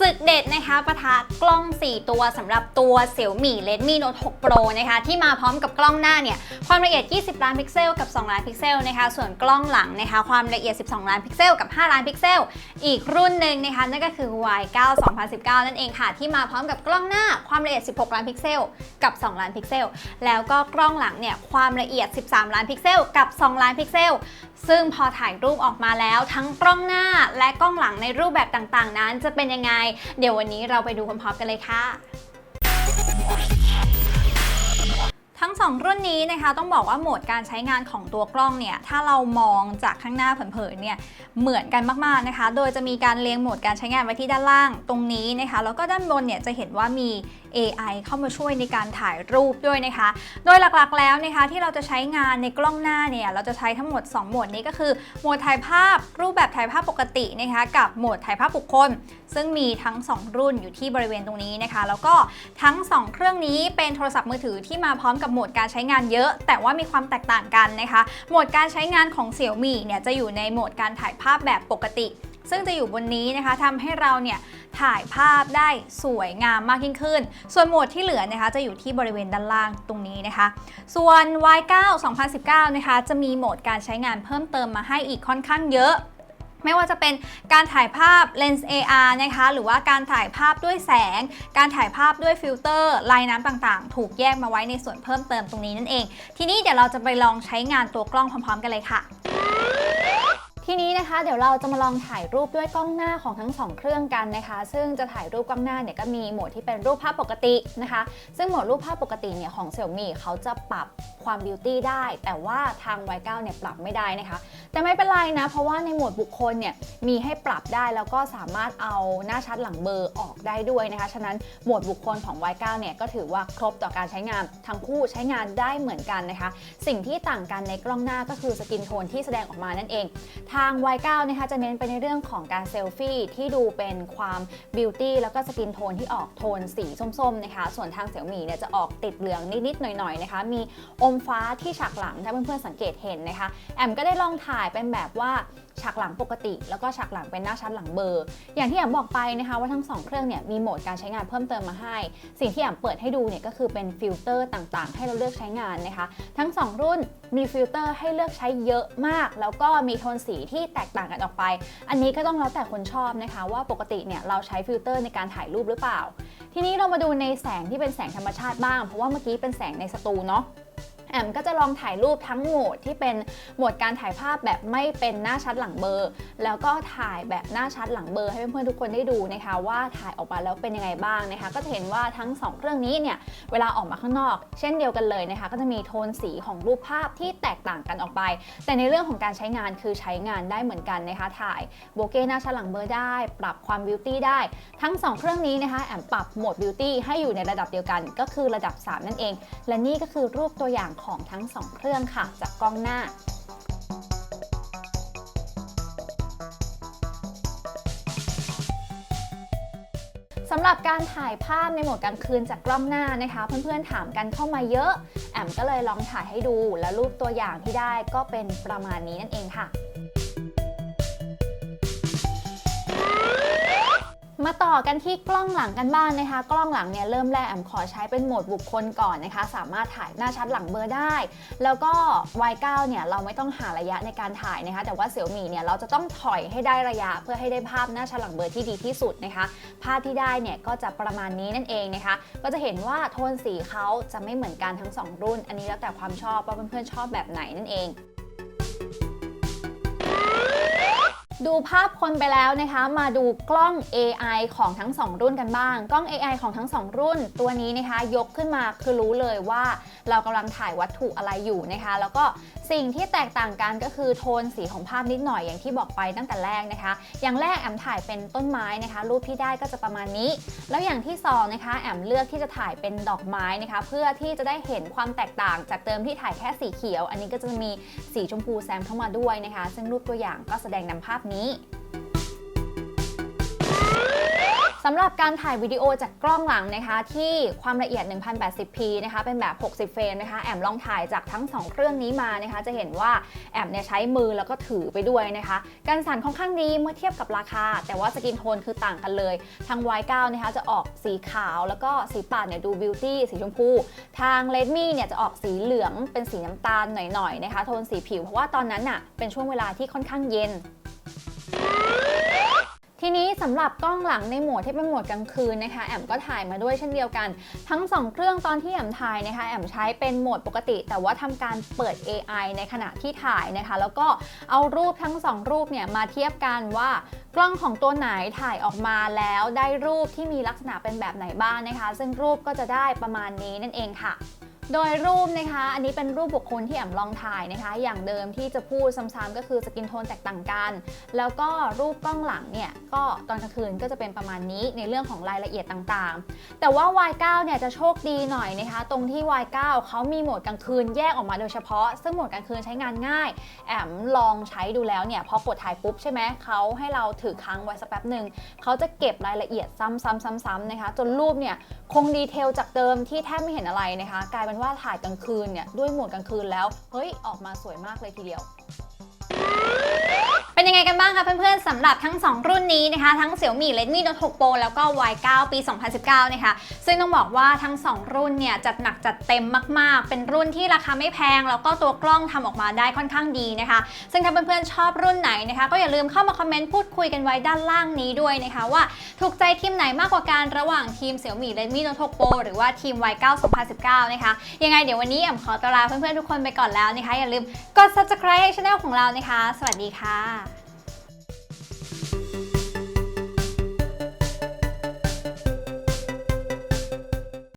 ศึกเด็ดนะคะปะทะกล้อง 4 ตัวสำหรับตัว Xiaomi Redmi Note 6 Pro นะคะที่มาพร้อมกับกล้องหน้าเนี่ยความละเอียด 20 ล้านพิกเซลกับ 2 ล้านพิกเซลนะคะส่วนกล้องหลังนะคะความละเอียด 12 ล้านพิกเซลกับ 5 ล้านพิกเซล อีกรุ่นหนึ่งนะคะนั่นก็คือ Y9 2019 นั่นเองค่ะ ที่มาพร้อมกับกล้องหน้าความละเอียด 16 ล้านพิกเซลกับ 2 ล้านพิกเซล แล้วก็กล้องหลังเนี่ยความละเอียด 13 ล้านพิกเซลกับ 2 ล้านพิกเซล ซึ่งพอถ่ายรูปออกมาแล้วทั้งกล้องหน้าและกล้องหลังในรูปแบบต่างๆ นั้นจะเป็นยังไงเดี๋ยววันนี้เราไปดูพร้อมๆกันเลยค่ะ ทั้ง 2 รุ่นนี้นะคะต้องบอกว่าโหมดการใช้งานของตัวกล้องเนี่ยถ้าเรามองจากข้างหน้าเผินๆเนี่ยเหมือนกันมากๆนะคะ โดยจะมีการเรียงโหมดการใช้งานไว้ที่ด้านล่างตรงนี้นะคะแล้วก็ด้านบนเนี่ยจะเห็นว่ามี AI เข้ามาช่วยในการถ่ายรูปด้วยนะคะ โดยหลักๆแล้วนะคะที่เราจะใช้งานในกล้องหน้าเนี่ยเราจะใช้ทั้งหมด 2 โหมดนี้ก็คือโหมดถ่ายภาพรูปแบบถ่ายภาพปกตินะคะกับโหมดถ่ายภาพบุคคล ซึ่งมีทั้ง 2 รุ่นอยู่ที่บริเวณตรงนี้นะคะ แล้วก็ทั้ง 2 เครื่องนี้เป็นโทรศัพท์มือถือที่มาพร้อมกับโหมดการใช้งานเยอะ แต่ว่ามีความแตกต่างกันนะคะ โหมดการใช้งานของ Xiaomi เนี่ยจะอยู่ในโหมดการถ่ายภาพแบบปกติ ซึ่งจะอยู่บนนี้นะคะทำให้เราเนี่ยถ่ายภาพได้สวยงามมากยิ่งขึ้น ส่วนโหมดที่เหลือนะคะจะอยู่ที่บริเวณด้านล่างตรงนี้นะคะ ส่วน Y9 2019 นะคะจะมีโหมดการใช้งานเพิ่มเติมมาให้อีกค่อนข้างเยอะ ไม่ว่าจะเป็นการถ่ายภาพเลนส์ AR นะคะ หรือว่าการถ่ายภาพด้วยแสง การถ่ายภาพด้วยฟิลเตอร์ ลายน้ำต่างๆ ถูกแยกมาไว้ในส่วนเพิ่มเติมตรงนี้นั่นเอง ทีนี้เดี๋ยวเราจะไปลองใช้งานตัวกล้องพร้อมๆ กันเลยค่ะ ทีนี้นะคะเดี๋ยวเราจะมาลองถ่ายรูปด้วยกล้องหน้าของทั้ง 2 เครื่องกันนะคะ ซึ่งจะถ่ายรูปกล้องหน้าเนี่ยก็มีโหมดที่เป็นรูปภาพปกตินะคะ ซึ่งโหมดรูปภาพปกติเนี่ยของ Xiaomi เขาจะปรับความบิวตี้ได้ แต่ว่าทาง Y9 เนี่ยปรับไม่ได้นะคะ แต่ไม่เป็นไรนะ เพราะว่าในโหมดบุคคลเนี่ยมีให้ปรับได้แล้วก็สามารถเอาหน้าชัดหลังเบอร์ออกได้ด้วยนะคะ ฉะนั้นโหมดบุคคลของ Y9 เนี่ยก็ถือว่าครบต่อการใช้งานทั้งคู่ใช้งานได้เหมือนกันนะคะ สิ่งที่ต่างกันในกล้องหน้าก็คือสกินโทนที่แสดงออกมานั่นเองทาง Y9 นะคะจะเน้นไปในเรื่องของการเซลฟี่ที่ดูเป็นความบิวตี้แล้วก็สกินโทนที่ออกโทนสีส้มๆนะคะ ส่วนทางเสี่ยวหมี่เนี่ยจะออกติดเหลืองนิดๆหน่อยๆนะคะ มีอมฟ้าที่ฉากหลังถ้าเพื่อนๆสังเกตเห็นนะคะ แอมก็ได้ลองถ่ายเป็นแบบว่าฉากหลังปกติ แล้วก็ฉากหลังเป็นหน้าชัดหลังเบอร์ อย่างที่แอมบอกไปนะคะว่าทั้งสองเครื่องเนี่ยมีโหมดการใช้งานเพิ่มเติมมาให้ สิ่งที่แอมเปิดให้ดูเนี่ยก็คือเป็นฟิลเตอร์ต่างๆ ให้เราเลือกใช้งานนะคะ ทั้ง 2 รุ่นมีฟิลเตอร์ให้เลือกใช้เยอะมาก แล้วก็มีโทนสีที่แตกต่างกันออกไป อันนี้ก็ต้องแล้วแต่คนชอบนะคะ ว่าปกติเนี่ยเราใช้ฟิลเตอร์ในการถ่ายรูปหรือเปล่า ทีนี้เรามาดูในแสงที่เป็นแสงธรรมชาติบ้าง เพราะว่าเมื่อกี้เป็นแสงในสตูเนาะ แอมก็จะลองถ่ายรูปทั้งโหมดที่เป็นโหมดการถ่ายภาพแบบไม่เป็นหน้าชัดหลังเบอร์ แล้วก็ถ่ายแบบหน้าชัดหลังเบอร์ให้เพื่อนๆทุกคนได้ดูนะคะว่าถ่ายออกมาแล้วเป็นยังไงบ้างนะคะ ก็จะเห็นว่าทั้ง 2 เครื่องนี้เนี่ยเวลาออกมาข้างนอก เช่นเดียวกันเลยนะคะ ก็จะมีโทนสีของรูปภาพที่แตกต่างกันออกไป แต่ในเรื่องของการใช้งานคือใช้งานได้เหมือนกันนะคะ ถ่ายโบเก้หน้าชัดหลังเบอร์ได้ ปรับความบิวตี้ได้ ทั้ง 2 เครื่องนี้นะคะแอมปรับโหมดบิวตี้ให้อยู่ในระดับเดียวกัน ก็คือระดับ 3 นั่นเอง และนี่ก็คือรูปตัวอย่างของทั้ง 2 เครื่องค่ะ จากกล้องหน้าสำหรับการถ่ายภาพในโหมดกลางคืนจากกล้องหน้านะคะ เพื่อนๆถามกันเข้ามาเยอะ แอมก็เลยลองถ่ายให้ดู และรูปตัวอย่างที่ได้ก็เป็นประมาณนี้นั่นเองค่ะ มาต่อกันที่กล้องหลังกันบ้างนะคะ กล้องหลังเนี่ยเริ่มแรกแอมขอใช้เป็นโหมดบุคคลก่อนนะคะ สามารถถ่ายหน้าชัดหลังเบอร์ได้ แล้วก็ Y9 เนี่ยเราไม่ต้องหาระยะในการถ่ายนะคะ แต่ว่า Xiaomi เนี่ยเราจะต้องถอยให้ได้ระยะ เพื่อให้ได้ภาพหน้าชัดหลังเบอร์ที่ดีที่สุดนะคะ ภาพที่ได้เนี่ยก็จะประมาณนี้นั่นเองนะคะ ก็จะเห็นว่าโทนสีเขาจะไม่เหมือนกันทั้งสองรุ่น อันนี้แล้วแต่ความชอบว่าเพื่อนๆชอบแบบไหนนั่นเอง ดูภาพคนไปแล้วนะคะ มาดูกล้อง AI ของทั้ง 2 รุ่นกันบ้าง กล้อง AI ของทั้ง 2 รุ่น ตัวนี้นะคะยกขึ้นมาคือรู้เลยว่าเรากำลังถ่ายวัตถุอะไรอยู่นะคะ แล้วก็สิ่งที่แตกต่างกันก็คือโทนสีของภาพนิดหน่อยอย่างที่บอกไปตั้งแต่แรกนะคะ อย่างแรกแอมถ่ายเป็นต้นไม้นะคะ รูปที่ได้ก็จะประมาณนี้ แล้วอย่างที่สองนะคะแอมเลือกที่จะถ่ายเป็นดอกไม้นะคะ เพื่อที่จะได้เห็นความแตกต่างจากเดิมที่ถ่ายแค่สีเขียว อันนี้ก็จะมีสีชมพูแซมเข้ามาด้วยนะคะ ซึ่งรูปตัวอย่างก็แสดงนำภาพนี้สำหรับการถ่ายวิดีโอจากกล้องหลังนะคะที่ความละเอียด 1080p นะคะเป็นแบบ 60 เฟรมนะคะแอมลองถ่ายจากทั้ง 2 เครื่องนี้มานะคะจะเห็นว่าแอมเนี่ยใช้มือแล้วก็ถือไปด้วยนะคะการสั่นค่อนข้างดีเมื่อเทียบกับราคา แต่ว่าสกินโทนคือต่างกันเลย ทาง Y9 นะคะจะออกสีขาวแล้วก็สีปาดเนี่ยดูบิวตี้สีชมพู ทาง Redmi เนี่ยจะออกสีเหลืองเป็นสีน้ำตาลหน่อยๆนะคะโทนสีผิวเพราะว่าตอนนั้นน่ะเป็นช่วงเวลาที่ค่อนข้างเย็น ทีนี้สำหรับกล้องหลังในโหมดที่เป็นโหมดกลางคืนนะคะ แอมก็ถ่ายมาด้วยเช่นเดียวกัน ทั้ง 2 เครื่องตอนที่แอมถ่ายนะคะ แอมใช้เป็นโหมดปกติ แต่ว่าทำการเปิด AI ในขณะที่ถ่ายนะคะ แล้วก็เอารูปทั้ง 2 รูปเนี่ยมาเทียบกันว่ากล้องของตัวไหนถ่ายออกมาแล้วได้รูปที่มีลักษณะเป็นแบบไหนบ้างนะคะ ซึ่งรูปก็จะได้ประมาณนี้นั่นเองค่ะ โดยรูปนะคะ อันนี้เป็นรูปบุคคลที่แอมลองถ่ายนะคะ อย่างเดิมที่จะพูดซ้ำๆก็คือสกินโทนแตกต่างกัน แล้วก็รูปกล้องหลังเนี่ย ก็ตอนกลางคืนก็จะเป็นประมาณนี้ในเรื่องของรายละเอียดต่างๆ แต่ว่า Y9 เนี่ยจะโชคดีหน่อยนะคะ ตรงที่ Y9 เขามีโหมดกลางคืนแยกออกมาโดยเฉพาะ ซึ่งโหมดกลางคืนใช้งานง่าย แอมลองใช้ดูแล้วเนี่ย พอกดถ่ายปุ๊บใช่ไหมเขาให้เราถือค้างไว้สักแป๊บหนึ่งเขาจะเก็บรายละเอียดซ้ำๆๆๆนะคะ จนรูปเนี่ยคงดีเทลจากเดิมที่แทบไม่เห็นอะไรนะคะกลายเป็นว่าถ่ายกลางคืนเนี่ยด้วยโหมดกลางคืนแล้ว เฮ้ยออกมาสวยมากเลยทีเดียว กันบ้างคะเพื่อนๆสำหรับทั้ง 2 รุ่นนี้นะคะ ทั้ง Xiaomi Redmi Note 6 Pro แล้วก็ Y9 ปี 2019 นะคะ ซึ่งต้องบอกว่าทั้ง 2 รุ่นเนี่ย จัดหนักจัดเต็มมากๆ เป็นรุ่นที่ราคาไม่แพง แล้วก็ตัวกล้องทำออกมาได้ค่อนข้างดีนะคะ ซึ่งถ้าเพื่อนๆชอบรุ่นไหนนะคะ ก็อย่าลืมเข้ามาคอมเมนต์พูดคุยกันไว้ด้านล่างนี้ด้วยนะคะ ว่าถูกใจทีมไหนมากกว่ากันระหว่างทีม Xiaomi Redmi Note 6 Pro หรือว่าทีม Y9 2019 นะคะ ยังไงเดี๋ยววันนี้แอมขอตวลาเพื่อนๆทุกคนไปก่อนแล้วนะคะอย่าลืมกด subscribe ให้ช่องของเรานะคะ สวัสดีค่ะ